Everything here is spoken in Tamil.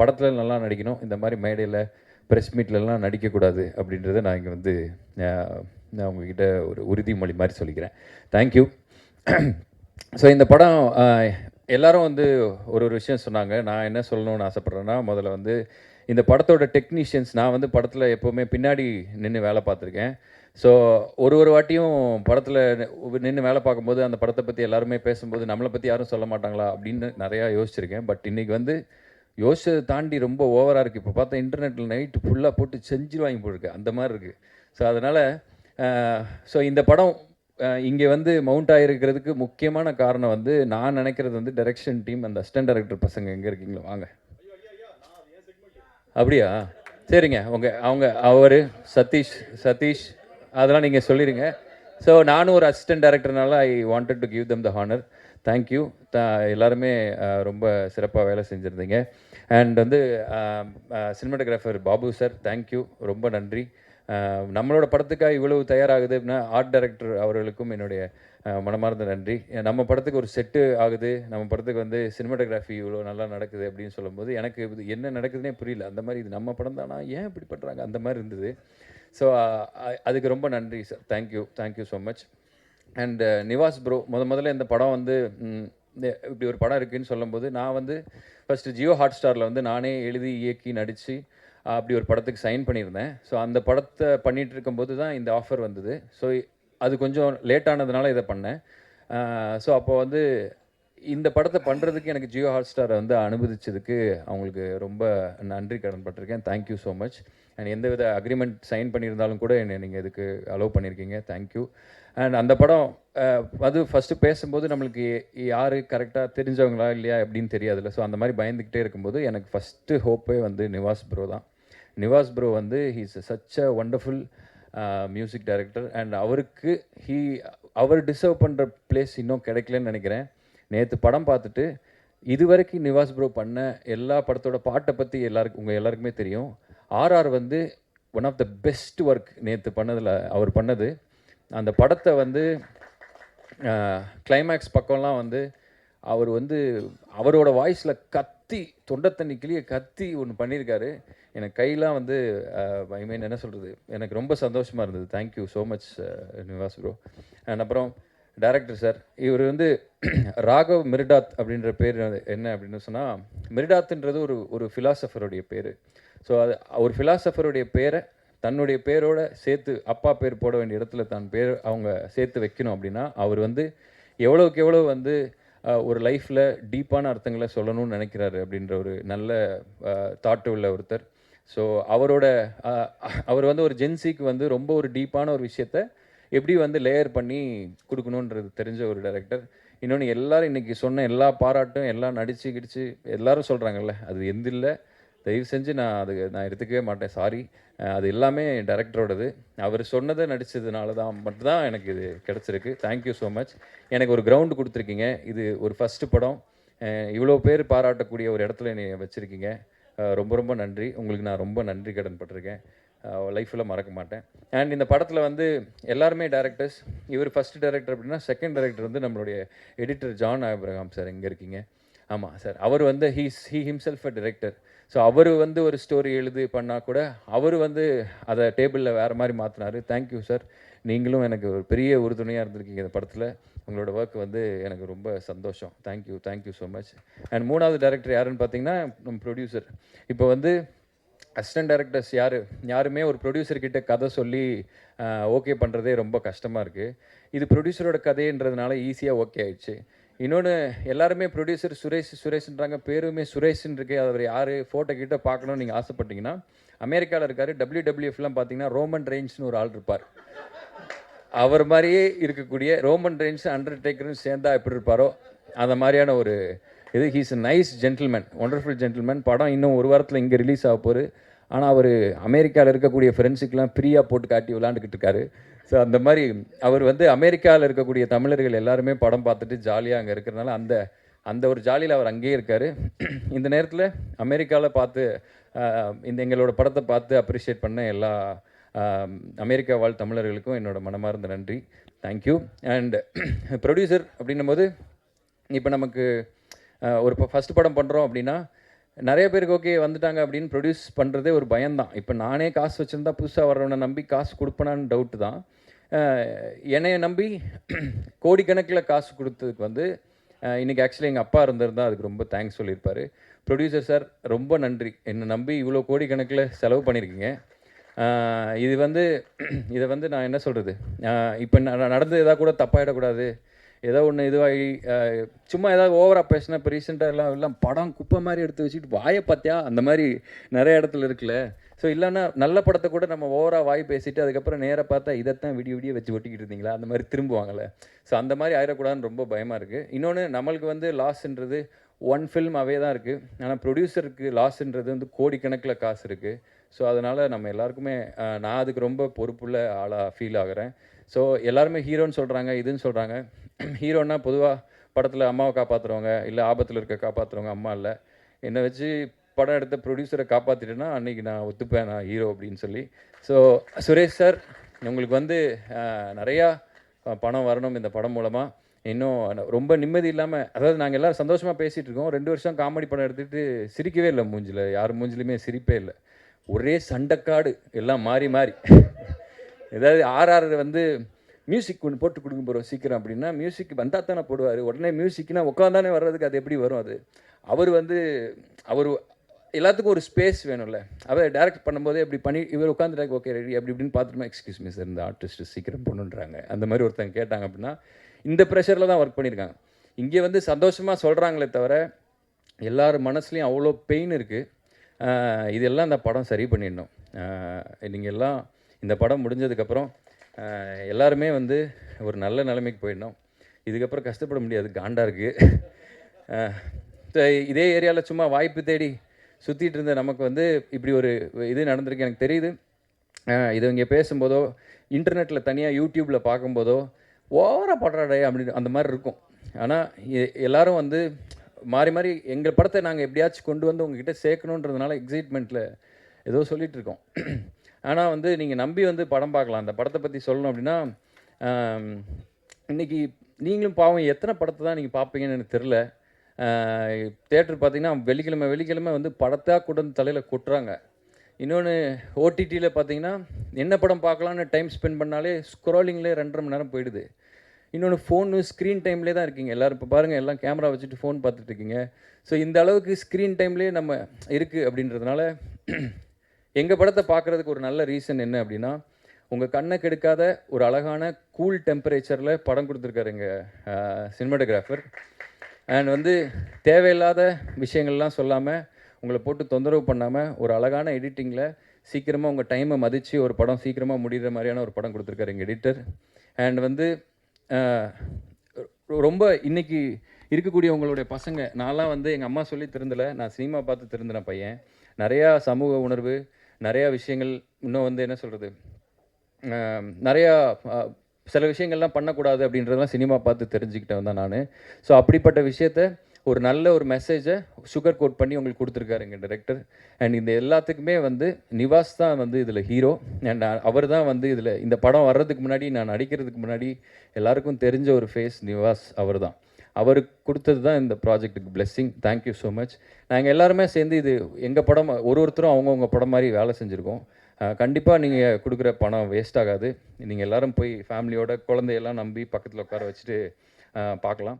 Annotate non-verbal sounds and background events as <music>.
படத்தில் நல்லா நடிக்கணும். இந்த மாதிரி மேடையில் ப்ரெஸ் மீட்லலாம் நடிக்கக்கூடாது அப்படின்றத நான் இங்கே வந்து நான் உங்ககிட்ட ஒரு உறுதிமொழி மாதிரி சொல்லிக்கிறேன். தேங்க்யூ ஸோ இந்த படம் எல்லாரும் வந்து ஒரு ஒரு விஷயம் சொன்னாங்க. நான் என்ன சொல்லணும்னு ஆசைப்பட்றேன்னா முதல்ல வந்து இந்த படத்தோட டெக்னீஷியன்ஸ் நான் வந்து படத்தில் எப்போவுமே பின்னாடி நின்று வேலை பார்த்துருக்கேன். ஸோ ஒரு ஒரு வாட்டியும் படத்தில் நின்று வேலை பார்க்கும்போது அந்த படத்தை பற்றி எல்லாருமே பேசும்போது நம்மளை பற்றி யாரும் சொல்ல மாட்டாங்களா அப்படின்னு நிறையா யோசிச்சிருக்கேன். பட் இன்றைக்கி வந்து யோசிச்சதை தாண்டி ரொம்ப ஓவராக இருக்குது இப்போ பார்த்தா இன்டர்நெட்டில் நைட்டு ஃபுல்லாக போட்டு செஞ்சிருவாங்க போயிருக்கு அந்த மாதிரி இருக்குது ஸோ அதனால் ஸோ இந்த படம் இங்கே வந்து மவுண்ட் ஆகிருக்கிறதுக்கு முக்கியமான காரணம் வந்து நான் நினைக்கிறது வந்து டைரக்ஷன் டீம் அந்த அசிஸ்டன்ட் டைரக்டர் பசங்க எங்கே இருக்கீங்களோ வாங்க. அப்படியா? சரிங்க. உங்க அவங்க அவர் சதீஷ் சதீஷ் அதெல்லாம் நீங்கள் சொல்லிடுங்க ஸோ நானும் ஒரு assistant டைரக்டர்னால I wanted to give them the honour thank you the எல்லாருமே ரொம்ப சிறப்பாக வேலை செஞ்சுருந்தீங்க. அண்ட் வந்து cinematographer Babu sir thank you ரொம்ப நன்றி. நம்மளோட படத்துக்காக இவ்வளவு தயாராகுது அப்படின்னா ஆர்ட் டைரக்டர் அவர்களுக்கும் என்னுடைய மனமார்ந்த நன்றி. நம்ம படத்துக்கு ஒரு செட்டு ஆகுது. நம்ம படத்துக்கு வந்து சினிமாட்டோகிராஃபி இவ்வளோ நல்லா நடக்குது அப்படின்னு சொல்லும்போது எனக்கு இது என்ன நடக்குதுன்னே புரியல. அந்த மாதிரி இது நம்ம படம் தானா? ஏன் இப்படி பண்ணுறாங்க அந்த மாதிரி இருந்தது. ஸோ அதுக்கு ரொம்ப நன்றி sir thank you thank you so much and Nivas bro முத முதல்ல இந்த படம் வந்து இப்படி ஒரு படம் இருக்குதுன்னு சொல்லும்போது நான் வந்து ஃபஸ்ட்டு ஜியோ ஹாட் ஸ்டாரில் வந்து நானே எழுதி இயக்கி நடித்து அப்படி ஒரு படத்துக்கு சைன் பண்ணியிருந்தேன். ஸோ அந்த படத்தை பண்ணிகிட்டு இருக்கும்போது தான் இந்த ஆஃபர் வந்தது. ஸோ அது கொஞ்சம் லேட் ஆனதுனால இதை பண்ணேன். Uh, ஸோ அப்போ வந்து இந்த படத்தை பண்ணுறதுக்கு எனக்கு ஜியோ ஹாட் ஸ்டாரை வந்து அனுமதிச்சதுக்கு அவங்களுக்கு ரொம்ப நன்றி கடன் பட்டிருக்கேன். Thank you so much and எந்த வித அக்ரிமெண்ட் சைன் பண்ணியிருந்தாலும் கூட என்னை நீங்கள் இதுக்கு அலோவ் பண்ணியிருக்கீங்க. தேங்க்யூ அண்ட் அந்த படம் அது ஃபஸ்ட்டு பேசும்போது நம்மளுக்கு யார் கரெக்டாக தெரிஞ்சவங்களா இல்லையா அப்படின்னு தெரியாதுல்ல. ஸோ அந்த மாதிரி பயந்துக்கிட்டே இருக்கும்போது எனக்கு ஃபஸ்ட்டு ஹோப்பே வந்து நிவாஸ் ப்ரோ தான். நிவாஸ் ப்ரோ வந்து he's such a wonderful music director and அவருக்கு ஹீ அவர் டிசர்வ் பண்ணுற பிளேஸ் இன்னும் கிடைக்கலன்னு நினைக்கிறேன். நேற்று படம் பார்த்துட்டு இதுவரைக்கும் நிவாஸ் ப்ரோ பண்ண எல்லா படத்தோட பாட்டை பற்றி எல்லாருக்கும் உங்கள் எல்லாருக்குமே தெரியும். ஆர்ஆர் வந்து one of the best work நேற்று பண்ணதில் அவர் பண்ணது. அந்த படத்தை வந்து கிளைமேக்ஸ் பக்கம்லாம் வந்து அவர் வந்து அவரோட வாய்ஸில் கத்தி தொண்டை தண்ணி கிளிய கத்தி ஒன்று பண்ணியிருக்காரு எனக்கு கையெலாம் வந்து ஐ மீன் என்ன சொல்கிறது எனக்கு ரொம்ப சந்தோஷமாக இருந்தது. Thank you so much Nivas bro and அப்புறம் டேரக்டர் சார் இவர் வந்து <clears throat> ராகவ் மிர்டாத் அப்படின்ற பேர் என்ன அப்படின்னு சொன்னால் மிர்டாத்ன்றது ஒரு ஒரு ஃபிலாசபருடைய பேர். ஸோ அது ஒரு ஃபிலாசபருடைய பேரை தன்னுடைய பேரோட சேர்த்து அப்பா பேர் போட வேண்டிய இடத்துல தான் பேர் அவங்க சேர்த்து வைக்கணும் அப்படின்னா அவர் வந்து எவ்வளோக்கு எவ்வளோ வந்து ஒரு லைஃப்பில் டீப்பான அர்த்தங்களை சொல்லணும்னு நினைக்கிறாரு அப்படின்ற ஒரு நல்ல தாட்டு உள்ள ஒருத்தர். ஸோ அவரோட அவர் வந்து ஒரு ஜென்சிக்கு வந்து ரொம்ப ஒரு டீப்பான ஒரு விஷயத்த எப்படி வந்து லேயர் பண்ணி கொடுக்கணுன்றது தெரிஞ்ச ஒரு டைரக்டர் இன்னொன்று எல்லோரும் இன்றைக்கி சொன்ன எல்லா பாராட்டும் எல்லாம் நடிச்சு கிடிச்சு எல்லோரும் சொல்கிறாங்கல்ல அது எந்த இல்லை. தயவு செஞ்சு நான் அது நான் எடுத்துக்கவே மாட்டேன் சாரி அது எல்லாமே டேரக்டரோடது அவர் சொன்னதை நடித்ததுனால தான் மட்டும்தான் எனக்கு இது கிடச்சிருக்கு. தேங்க்யூ ஸோ மச் எனக்கு ஒரு கிரவுண்டு கொடுத்துருக்கீங்க. இது ஒரு ஃபஸ்ட்டு படம். இவ்வளோ பேர் பாராட்டக்கூடிய ஒரு இடத்துல என்னை வச்சுருக்கீங்க. ரொம்ப ரொம்ப நன்றி. உங்களுக்கு நான் ரொம்ப நன்றி கடன் பட்டிருக்கேன். லைஃப்பில் மறக்க மாட்டேன். அண்ட் இந்த படத்தில் வந்து எல்லாருமே டேரக்டர்ஸ் இவர் ஃபர்ஸ்ட் டேரக்டர் அப்படின்னா செகண்ட் டேரக்டர் வந்து நம்மளுடைய எடிட்டர் ஜான் ஆப்ரஹாம் சார் எங்கே இருக்கீங்க. ஆமாம் சார் அவர் வந்து he's he himself a director so அவர் வந்து ஒரு ஸ்டோரி எழுதி பண்ணால் கூட அவர் வந்து அதை டேபிளில் வேறு மாதிரி மாற்றினார் தேங்க்யூ சார் நீங்களும் எனக்கு ஒரு பெரிய உறுதுணையாக இருந்திருக்கீங்க இந்த படத்தில். உங்களோட ஒர்க் வந்து எனக்கு ரொம்ப சந்தோஷம். Thank you thank you so much and மூணாவது டேரக்டர் யாருன்னு பார்த்தீங்கன்னா நம்ம ப்ரொடியூசர் இப்போ வந்து அசிஸ்டன்ட் டைரக்டர்ஸ் யார்? யாருமே ஒரு ப்ரொடியூசர்கிட்ட கதை சொல்லி ஓகே பண்ணுறதே ரொம்ப கஷ்டமாக இருக்குது இது ப்ரொடியூசரோட கதைன்றதுனால ஈஸியாக ஓகே ஆயிடுச்சு. இன்னொன்று எல்லாருமே ப்ரொடியூசர் சுரேஷ் சுரேஷ்ன்றாங்க. பேருமே சுரேஷ்ன்னு இருக்கு அவர் யார்? ஃபோட்டோ கிட்ட பார்க்கணும்னு நீங்கள் ஆசைப்பட்டீங்கன்னா அமெரிக்காவில் இருக்கார் டபிள்யூ டபிள்யூஎஃப்லாம் பார்த்தீங்கன்னா ரோமன் ரெயின்ஸ்னு ஒரு ஆள் இருப்பார். அவர் மாதிரியே இருக்கக்கூடிய ரோமன் ரெயின்ஸ் அண்டர்டேக்கரும் சேர்ந்தா எப்படி இருப்பாரோ அந்த மாதிரியான ஒரு இது he's nice gentleman wonderful gentleman படம் இன்னும் ஒரு வாரத்தில் இங்கே ரிலீஸ் ஆக போகுது. ஆனால் அவர் அமெரிக்காவில் இருக்கக்கூடிய ஃப்ரெண்ட்ஸுக்கெலாம் ஃப்ரீயாக போட்டு காட்டி விளாண்டுக்கிட்டு இருக்காரு. ஸோ அந்த மாதிரி அவர் வந்து அமெரிக்காவில் இருக்கக்கூடிய தமிழர்கள் எல்லாருமே படம் பார்த்துட்டு ஜாலியாக அங்கே இருக்கிறனால அந்த அந்த ஒரு ஜாலியில் அவர் அங்கேயே இருக்கார். இந்த நேரத்தில் அமெரிக்காவில் பார்த்து இந்த எங்களோட படத்தை பார்த்து அப்ரிஷியேட் பண்ண எல்லா அமெரிக்கா வாழ் தமிழர்களுக்கும் என்னோட மனமார்ந்த நன்றி. தேங்க்யூ அண்ட் ப்ரொடியூசர் அப்படின்னும் போது இப்போ நமக்கு ஒரு இப்போ ஃபஸ்ட் படம் பண்ணுறோம் அப்படின்னா நிறைய பேருக்கு ஓகே வந்துட்டாங்க அப்படின்னு ப்ரொடியூஸ் பண்ணுறதே ஒரு பயம்தான். இப்போ நானே காசு வச்சுருந்தா புதுசாக வர்றவனை நம்பி காசு கொடுப்பேனான்னு டவுட்டு தான். என்னையை நம்பி <clears throat> கோடிக்கணக்கில் காசு கொடுத்ததுக்கு வந்து இன்றைக்கி இன்னைக்கு ஆக்சுவலி எங்கள் அப்பா இருந்திருந்தால் அதுக்கு ரொம்ப தேங்க்ஸ் சொல்லியிருப்பார். ப்ரொடியூசர் சார் ரொம்ப நன்றி. என்னை நம்பி இவ்வளோ கோடிக்கணக்கில் செலவு பண்ணியிருக்கீங்க இது வந்து <clears throat> இதை வந்து நான் என்ன சொல்கிறது இப்போ நடந்தது எதாவது கூட தப்பாயிடக்கூடாது. ஏதோ ஒன்று இதுவாகி சும்மா ஏதாவது ஓவராக பேசினா இப்போ ரீசெண்டாக எல்லாம் எல்லாம் படம் குப்பை மாதிரி எடுத்து வச்சுட்டு வாயை பார்த்தியா? அந்த மாதிரி நிறைய இடத்துல இருக்குல்ல. ஸோ இல்லைன்னா நல்ல படத்தை கூட நம்ம ஓவராக வாய் பேசிட்டு அதுக்கப்புறம் நேராக பார்த்தா இதைத்தான் விடிய விடிய வச்சு ஒட்டிக்கிட்டு இருந்தீங்களா? அந்த மாதிரி திரும்புவாங்கல்ல. ஸோ அந்த மாதிரி ஆயிடக்கூடாதுன்னு ரொம்ப பயமாக இருக்குது இன்னொன்று நம்மளுக்கு வந்து லாஸ்ன்றது ஒன் ஃபில்ம் அவே தான் இருக்குது ஆனால் ப்ரொடியூசருக்கு லாஸ்ன்றது வந்து கோடிக்கணக்கில் காசு இருக்குது ஸோ அதனால் நம்ம எல்லாருக்குமே நான் அதுக்கு ரொம்ப பொறுப்புள்ள ஆளாக ஃபீல் ஆகுறேன். ஸோ எல்லாருமே ஹீரோன்னு சொல்கிறாங்க இதுன்னு சொல்கிறாங்க <clears throat> ஹீரோன்னா பொதுவாக படத்தில் அம்மாவை காப்பாற்றுறவங்க இல்லை ஆபத்தில் இருக்க காப்பாற்றுறவங்க அம்மா இல்லை. என்னை வச்சு படம் எடுத்த ப்ரொடியூசரை காப்பாற்றிட்டேன்னா அன்றைக்கி நான் ஒத்துப்பேன் நான் ஹீரோ அப்படின்னு சொல்லி. ஸோ சுரேஷ் சார் உங்களுக்கு வந்து நிறையா பணம் வரணும் இந்த படம் மூலமாக இன்னும் ரொம்ப நிம்மதி இல்லாமல் அதாவது நாங்கள் எல்லோரும் சந்தோஷமாக பேசிகிட்டு இருக்கோம். ரெண்டு வருஷம் காமெடி படம் எடுத்துகிட்டு சிரிக்கவே இல்லை மூஞ்சில். யார் மூஞ்சிலுமே சிரிப்பே இல்லை. ஒரே சண்டைக்காடு எல்லாம் மாறி மாறி. <laughs> ஏதாவது ஆர்ஆர் வந்து மியூசிக் ஒன்று போட்டு கொடுக்க போகிறோம் சீக்கிரம் அப்படின்னா மியூசிக் வந்தால் தானே போடுவார். உடனே மியூசிக்னால் உட்காந்தானே வர்றதுக்கு அது எப்படி வரும் அது? அவர் வந்து அவர் எல்லாத்துக்கும் ஒரு ஸ்பேஸ் வேணும்ல. அவர் டைரக்ட் பண்ணும்போதே இப்படி பண்ணி இவர் உட்காந்துட்டாங்க ஓகே ரெடி அப்படி இப்படின்னு பார்த்துட்டு எக்ஸ்கியூஸ் மீ சார் இந்த ஆர்டிஸ்ட் சீக்கிரம் பண்ணுன்றாங்க அந்த மாதிரி ஒருத்தங்க கேட்டாங்க அப்படின்னா இந்த ப்ரெஷரில் தான் ஒர்க் பண்ணியிருக்காங்க. இங்கே வந்து சந்தோஷமாக சொல்கிறாங்களே தவிர எல்லார் மனசுலேயும் அவ்வளோ பெயின் இருக்குது இதெல்லாம் இந்த படம் சரி பண்ணிடணும். நீங்கள் எல்லாம் இந்த படம் முடிஞ்சதுக்கப்புறம் எல்லாருமே வந்து ஒரு நல்ல நிலைமைக்கு போயிடணும். இதுக்கப்புறம் கஷ்டப்பட முடியாது. காண்டாக இருக்குது இதே ஏரியாவில் சும்மா வாய்ப்பு தேடி சுற்றிட்டு இருந்த நமக்கு வந்து இப்படி ஒரு இது நடந்திருக்கு. எனக்கு தெரியுது. இது இங்கே பேசும்போதோ இன்டர்நெட்டில் தனியாக யூடியூப்பில் பார்க்கும்போதோ ஓவராக படுறாடே அப்படின்னு அந்த மாதிரி இருக்கும். ஆனால் எல்லோரும் வந்து மாறி மாறி எங்கள் படத்தை நாங்கள் எப்படியாச்சும் கொண்டு வந்து உங்ககிட்ட சேர்க்கணுன்றதுனால எக்ஸைட்மெண்ட்டில் ஏதோ சொல்லிகிட்ருக்கோம் இருக்கோம். ஆனால் வந்து நீங்கள் நம்பி வந்து படம் பார்க்கலாம். அந்த படத்தை பற்றி சொல்லணும் அப்படின்னா இன்றைக்கி இன்னைக்கு நீங்களும் பாவம் எத்தனை படத்தை தான் நீங்கள் பார்ப்பீங்கன்னு எனக்கு தெரில தேட்டர் பார்த்தீங்கன்னா வெள்ளிக்கிழமை வெள்ளிக்கிழமை வந்து படத்தாக கூட தலையில் கொட்டுறாங்க. இன்னொன்று ஓடிடியில் பார்த்தீங்கன்னா என்ன படம் பார்க்கலான்னு டைம் ஸ்பெண்ட் பண்ணாலே ஸ்க்ரோலிங்லேயே ரெண்டரை மணி நேரம் போயிடுது. இன்னொன்று ஃபோனு ஸ்க்ரீன் டைம்லேயே தான் இருக்கீங்க. எல்லோரும் இப்போ பாருங்கள் எல்லாம் கேமரா வச்சுட்டு ஃபோன் பார்த்துட்டு இருக்கீங்க. ஸோ இந்த அளவுக்கு ஸ்க்ரீன் டைம்லேயே நம்ம இருக்குது அப்படின்றதுனால எங்கள் படத்தை பார்க்குறதுக்கு ஒரு நல்ல ரீசன் என்ன அப்படின்னா உங்கள் கண்ணை கெடுக்காத ஒரு அழகான கூல் டெம்பரேச்சரில் படம் கொடுத்துருக்காரு எங்கள் சினிமாட்டோகிராஃபர். அண்ட் வந்து தேவையில்லாத விஷயங்கள்லாம் சொல்லாமல் உங்களை போட்டு தொந்தரவு பண்ணாமல் ஒரு அழகான எடிட்டிங்கில் சீக்கிரமாக உங்கள் டைமை மதித்து ஒரு படம் சீக்கிரமாக முடிகிற மாதிரியான ஒரு படம் கொடுத்துருக்காரு எங்கள் எடிட்டர் அண்ட் வந்து ரொம்ப இன்றைக்கி இருக்கக்கூடிய உங்களுடைய பசங்க நான்லாம் வந்து எங்கள் அம்மா சொல்லி திருந்தலை நான் சினிமா பார்த்து திருந்தின பையன். நிறையா சமூக உணர்வு நிறையா விஷயங்கள் இன்னும் வந்து என்ன சொல்கிறது நிறையா சில விஷயங்கள்லாம் பண்ணக்கூடாது அப்படின்றதெல்லாம் சினிமா பார்த்து தெரிஞ்சுக்கிட்டேன் தான் நான். ஸோ அப்படிப்பட்ட விஷயத்த ஒரு நல்ல ஒரு மெசேஜை சுகர் கோட் பண்ணி உங்களுக்கு கொடுத்துருக்காரு எங்கள் டைரக்டர் அண்ட் இந்த எல்லாத்துக்குமே வந்து நிவாஸ் தான் வந்து இதில் ஹீரோ அண்ட் அவர் தான் வந்து இதில் இந்த படம் வர்றதுக்கு முன்னாடி நான் நடிக்கிறதுக்கு முன்னாடி எல்லாருக்கும் தெரிஞ்ச ஒரு ஃபேஸ் நிவாஸ் அவர் தான் அவருக்கு கொடுத்தது தான் இந்த ப்ராஜெக்ட்டுக்கு blessing thank you so much நாங்கள் எல்லாருமே சேர்ந்து இது எங்கள் படம் ஒரு ஒருத்தரும் அவங்கவுங்க படம் மாதிரி வேலை செஞ்சுருக்கோம். கண்டிப்பாக நீங்கள் கொடுக்குற பணம் வேஸ்ட் ஆகாது. நீங்கள் எல்லாரும் போய் ஃபேமிலியோட குழந்தையெல்லாம் நம்பி பக்கத்தில் உட்கார வச்சுட்டு பார்க்கலாம்.